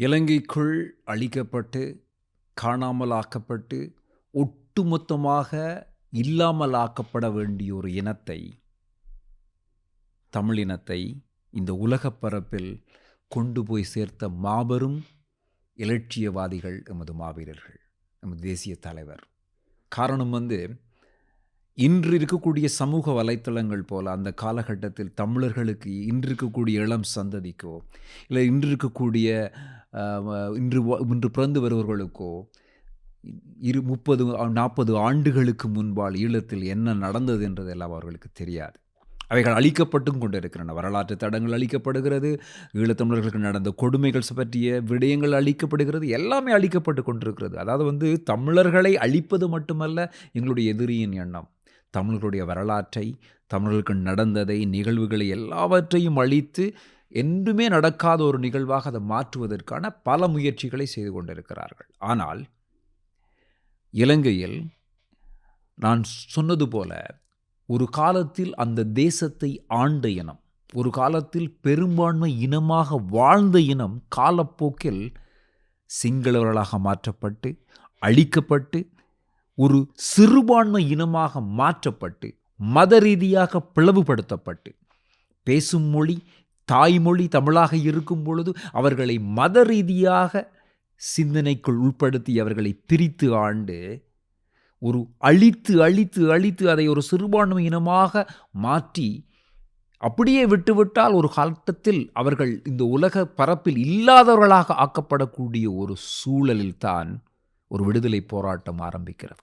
இலங்கைக்குள் அழிக்கப்பட்டு காணாமலாக்கப்பட்டு ஒட்டுமொத்தமாக இல்லாமலாக்கப்பட வேண்டிய ஒரு இனத்தை தமிழினத்தை இந்த உலகப் பரப்பில் கொண்டு போய் சேர்த்த மாபெரும் இலட்சியவாதிகள் எமது மாவீரர்கள் எமது தேசிய தலைவர். காரணம் வந்து இன்று இருக்கக்கூடிய சமூக வலைத்தளங்கள் போல் அந்த காலகட்டத்தில் தமிழர்களுக்கு இன்று இருக்கக்கூடிய இளம் சந்ததிக்கோ இல்லை இன்று இருக்கக்கூடிய இன்று இன்று பிறந்து வருவர்களுக்கோ இரு முப்பது நாற்பது ஆண்டுகளுக்கு முன்பால் ஈழத்தில் என்ன நடந்தது என்றதெல்லாம் அவர்களுக்கு தெரியாது. அவைகள் அழிக்கப்பட்டும் கொண்டிருக்கின்றன. வரலாற்று தடங்கள் அழிக்கப்படுகிறது. ஈழத்தமிழர்களுக்கு நடந்த கொடுமைகள் பற்றிய விடயங்கள் அழிக்கப்படுகிறது. எல்லாமே அழிக்கப்பட்டு கொண்டிருக்கிறது. அதாவது வந்து தமிழர்களை அழிப்பது மட்டுமல்ல எங்களுடைய எதிரியின் எண்ணம். தமிழர்களுடைய வரலாற்றை தமிழர்களுக்கு நடந்ததை நிகழ்வுகளை எல்லாவற்றையும் அழித்து என்றுமே நடக்காத ஒரு நிகழ்வாக அதை மாற்றுவதற்கான பல முயற்சிகளை செய்து கொண்டிருக்கிறார்கள். ஆனால் இலங்கையில் நான் சொன்னது போல ஒரு காலத்தில் அந்த தேசத்தை ஆண்ட இனம் ஒரு காலத்தில் பெரும்பான்மை இனமாக வாழ்ந்த இனம் காலப்போக்கில் சிங்களவர்களாக மாற்றப்பட்டு அழிக்கப்பட்டு ஒரு சிறுபான்மை இனமாக மாற்றப்பட்டு மத ரீதியாக பிளவுபடுத்தப்பட்டு பேசும் மொழி தாய்மொழி தமிழாக இருக்கும் பொழுது அவர்களை மத ரீதியாக சிந்தனைக்குள் உட்படுத்தி அவர்களை பிரித்து ஆண்டு ஒரு அழித்து அழித்து அழித்து அதை ஒரு சிறுபான்மை இனமாக மாற்றி அப்படியே விட்டுவிட்டால் ஒரு காலகட்டத்தில் அவர்கள் இந்த உலக பரப்பில் இல்லாதவர்களாக ஆக்கப்படக்கூடிய ஒரு சூழலில்தான் ஒரு விடுதலை போராட்டம் ஆரம்பிக்கிறது.